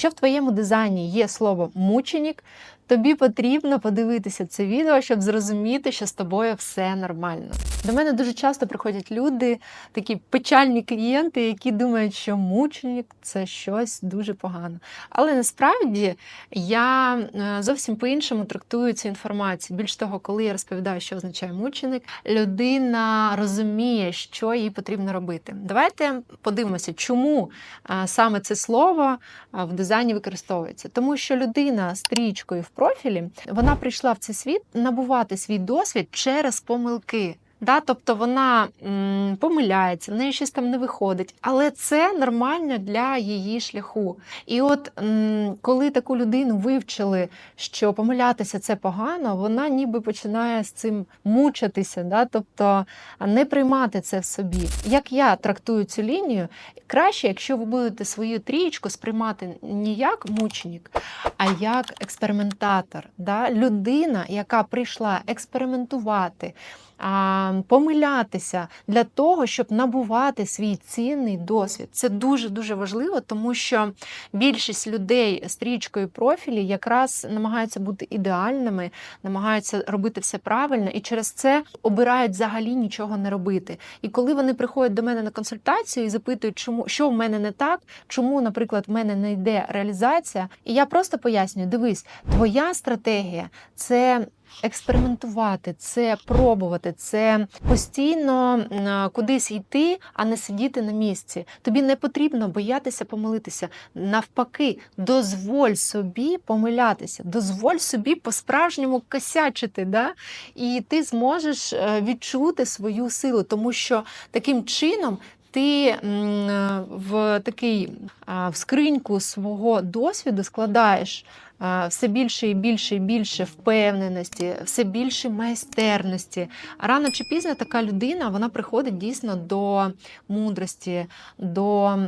Якщо в твоєму дизайні є слово мученік, тобі потрібно подивитися це відео, щоб зрозуміти, що з тобою все нормально. До мене дуже часто приходять люди, такі печальні клієнти, які думають, що мученик це щось дуже погано. Але насправді я е, зовсім по-іншому трактую цю інформацію. Більш того, коли я розповідаю, що означає мученик, людина розуміє, що їй потрібно робити. Давайте подивимося, чому е, саме це слово е, в дизайні використовується. Тому що людина стрічкою в профілі вона прийшла в цей світ набувати свій досвід через помилки. Да, тобто вона помиляється, в неї щось там не виходить, але це нормально для її шляху. І от коли таку людину вивчили, що помилятися це погано, вона ніби починає з цим мучитися, да, тобто не приймати це в собі. Як я трактую цю лінію, краще, якщо ви будете свою трієчку сприймати не як мученик, а як експериментатор, да? людина, яка прийшла експериментувати помилятися для того, щоб набувати свій цінний досвід. Це дуже дуже важливо, тому що більшість людей стрічкою профілі якраз намагаються бути ідеальними, намагаються робити все правильно і через це обирають взагалі нічого не робити. І коли вони приходять до мене на консультацію і запитують, чому що в мене не так, чому, наприклад, в мене не йде реалізація, і я просто пояснюю: дивись, твоя стратегія це експериментувати, це пробувати, це постійно кудись йти, а не сидіти на місці. Тобі не потрібно боятися помилитися. Навпаки, дозволь собі помилятися, дозволь собі по-справжньому косячити. Да? І ти зможеш е, відчути свою силу, тому що таким чином. Ти в такий в скриньку свого досвіду складаєш все більше і більше і більше впевненості, все більше майстерності. Рано чи пізно така людина вона приходить дійсно до мудрості, до е,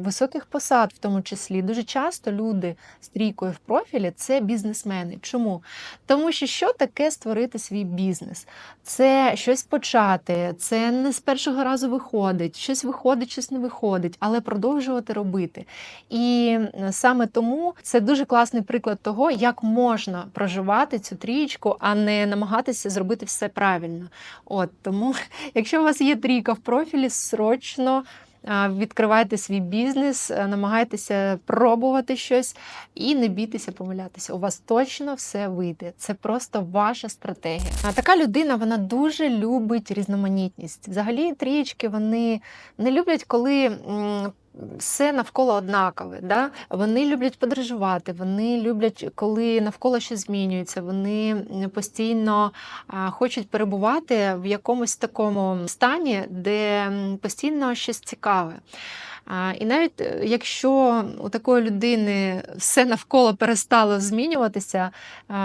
високих посад, в тому числі. Дуже часто люди з трійкою в профілі це бізнесмени. Чому? Тому що що таке створити свій бізнес? Це щось почати, це не з першого разу виходить, щось виходить, щось не виходить, але продовжувати робити. І саме тому це дуже класний приклад того, як можна проживати цю трієчку, а не намагатися зробити все правильно. От тому, якщо у вас є трійка в профілі, срочно. Відкривайте свій бізнес, намагайтеся пробувати щось і не бійтеся помилятися. У вас точно все вийде. Це просто ваша стратегія. А така людина вона дуже любить різноманітність. Взагалі, трієчки вони не люблять, коли. Все навколо однакове. Да? Вони люблять подорожувати, вони люблять, коли навколо щось змінюється, вони постійно хочуть перебувати в якомусь такому стані, де постійно щось цікаве. І навіть е, якщо у такої людини все навколо перестало змінюватися,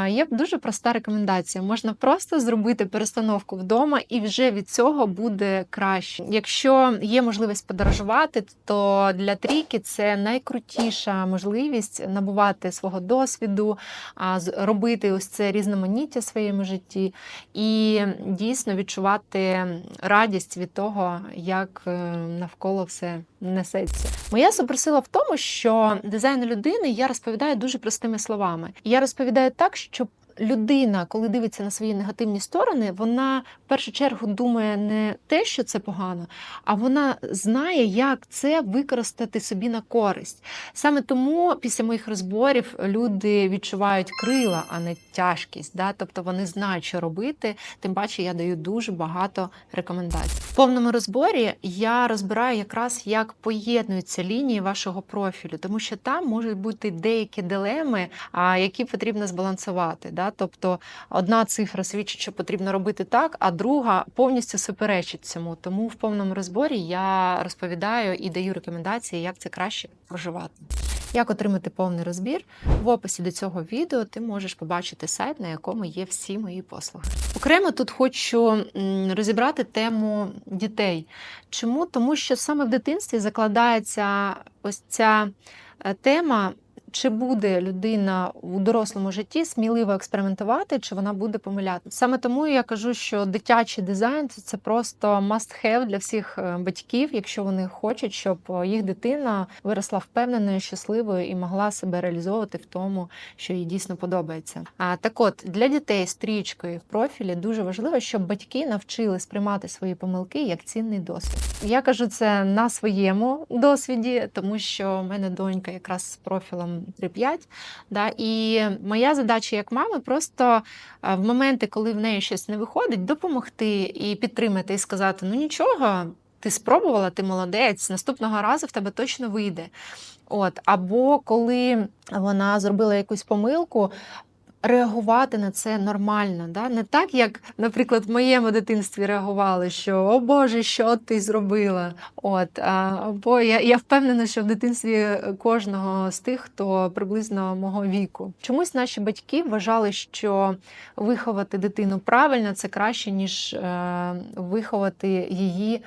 є дуже проста рекомендація. Можна просто зробити перестановку вдома, і вже від цього буде краще. Якщо є можливість подорожувати, то для трійки це найкрутіша можливість набувати свого досвіду, робити ось це різноманіття в своєму житті і дійсно відчувати радість від того, як е, навколо все несеться. Моя суперсила в тому, що дизайн людини я розповідаю дуже простими словами. Я розповідаю так, щоб людина, коли дивиться на свої негативні сторони, вона в першу чергу думає не те, що це погано, а вона знає, як це використати собі на користь. Саме тому після моїх розборів люди відчувають крила, а не тяжкість. Да? Тобто вони знають, що робити. Тим паче я даю дуже багато рекомендацій. В повному розборі я розбираю якраз як поєднуються лінії вашого профілю, тому що там можуть бути деякі дилеми, які потрібно збалансувати. Да? Тобто одна цифра свідчить, що потрібно робити так, а друга повністю суперечить цьому. Тому в повному розборі я розповідаю і даю рекомендації, як це краще проживати. Як отримати повний розбір? В описі до цього відео ти можеш побачити сайт, на якому є всі мої послуги. Окремо тут хочу розібрати тему дітей. Чому? Тому що саме в дитинстві закладається ось ця е, тема чи буде людина у дорослому житті сміливо експериментувати, чи вона буде помилятися. Саме тому я кажу, що дитячий дизайн це просто must-have для всіх е, батьків, якщо вони хочуть, щоб е, їх дитина виросла впевненою, щасливою і могла себе реалізовувати в тому, що їй дійсно подобається. А так, от для дітей стрічкою в профілі дуже важливо, щоб батьки навчили сприймати свої помилки як цінний досвід. Я кажу це на своєму досвіді, тому що в мене донька якраз з профілем 3-5. Да, і моя задача як мами просто в моменти, коли в неї щось не виходить, допомогти і підтримати, і сказати: ну нічого, ти спробувала, ти молодець, наступного разу в тебе точно вийде. От, або коли вона зробила якусь помилку. Реагувати на це нормально, да? не так, як, наприклад, в моєму дитинстві реагували, що о Боже, що ти зробила? От, Або я, я впевнена, що в дитинстві кожного з тих, хто приблизно мого віку. Чомусь наші батьки вважали, що виховати дитину правильно це краще, ніж е, виховати її е,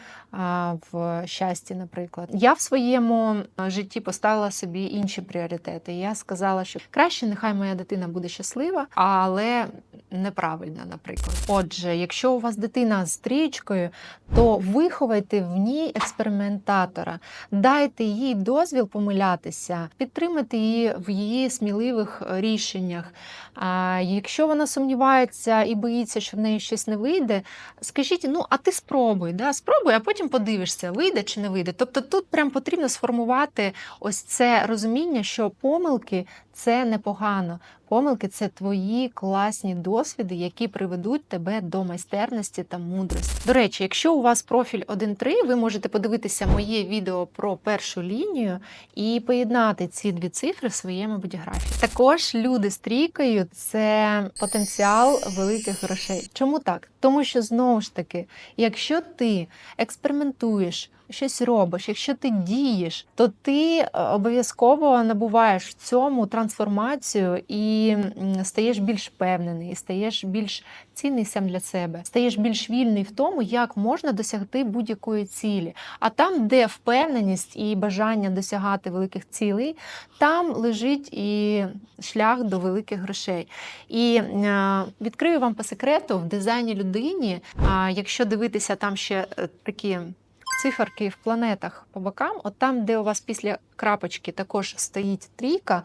в щасті, наприклад. Я в своєму житті поставила собі інші пріоритети. Я сказала, що краще нехай моя дитина буде щаслива але неправильно, наприклад. Отже, якщо у вас дитина з стрічкою, то виховайте в ній експериментатора, дайте їй дозвіл помилятися, підтримайте її в її сміливих рішеннях. А якщо вона сумнівається і боїться, що в неї щось не вийде, скажіть: ну, а ти спробуй, да? спробуй, а потім подивишся, вийде чи не вийде. Тобто тут прям потрібно сформувати ось це розуміння, що помилки це непогано. Помилки це твої класні досвіди, які приведуть тебе до майстерності та мудрості. До речі, якщо у вас профіль 1.3, ви можете подивитися моє відео про першу лінію і поєднати ці дві цифри в своєму бодіграфі. Також люди з трійкою це потенціал великих грошей. Чому так? Тому що знову ж таки, якщо ти експериментуєш, щось робиш, якщо ти дієш, то ти е, обов'язково набуваєш в цьому трансформацію і стаєш більш впевнений, і стаєш більш цінний сам для себе, стаєш більш вільний в тому, як можна досягти будь-якої цілі. А там, де впевненість і бажання досягати великих цілей, там лежить і шлях до великих грошей. І е, відкрию вам по секрету в дизайні людині, якщо дивитися там ще е, такі циферки в планетах по бокам, от там, де у вас після крапочки також стоїть трійка,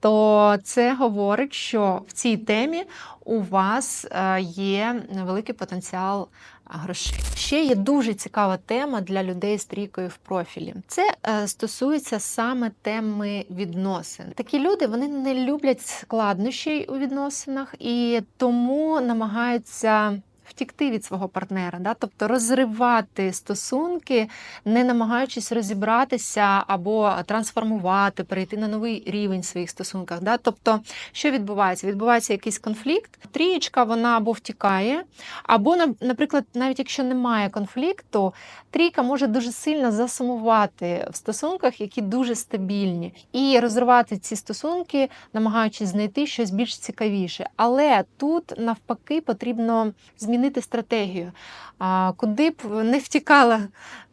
то це говорить, що в цій темі у вас е, є великий потенціал грошей. Ще є дуже цікава тема для людей з трійкою в профілі. Це е, стосується саме теми відносин. Такі люди вони не люблять складнощей у відносинах і тому намагаються втікти від свого партнера, да? тобто розривати стосунки, не намагаючись розібратися або трансформувати, перейти на новий рівень в своїх стосунках. Да? Тобто, що відбувається? Відбувається якийсь конфлікт, трієчка вона або втікає, або, наприклад, навіть якщо немає конфлікту, трійка може дуже сильно засумувати в стосунках, які дуже стабільні, і розривати ці стосунки, намагаючись знайти щось більш цікавіше. Але тут навпаки потрібно змінити змінити стратегію. Куди б не втікала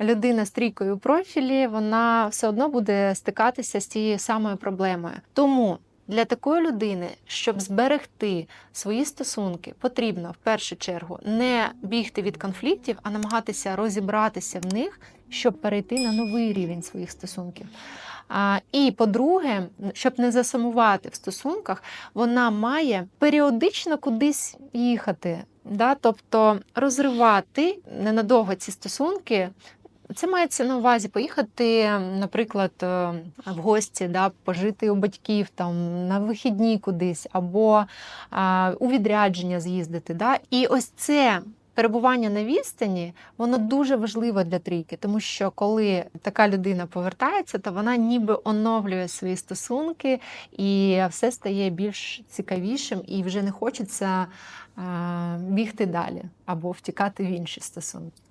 людина з трійкою у профілі, вона все одно буде стикатися з тією самою проблемою. Тому для такої людини, щоб зберегти свої стосунки, потрібно в першу чергу не бігти від конфліктів, а намагатися розібратися в них, щоб перейти на новий рівень своїх стосунків. А, І по-друге, щоб не засумувати в стосунках, вона має періодично кудись їхати. Да? Тобто розривати ненадовго ці стосунки. Це мається на увазі поїхати, наприклад, е, в гості, да, пожити у батьків там на вихідні кудись, або а, у відрядження з'їздити. Да? І ось це перебування на відстані, воно дуже важливо для трійки, тому що коли така людина повертається, то вона ніби оновлює свої стосунки, і все стає більш цікавішим, і вже не хочеться бігти далі або втікати в інші стосунки.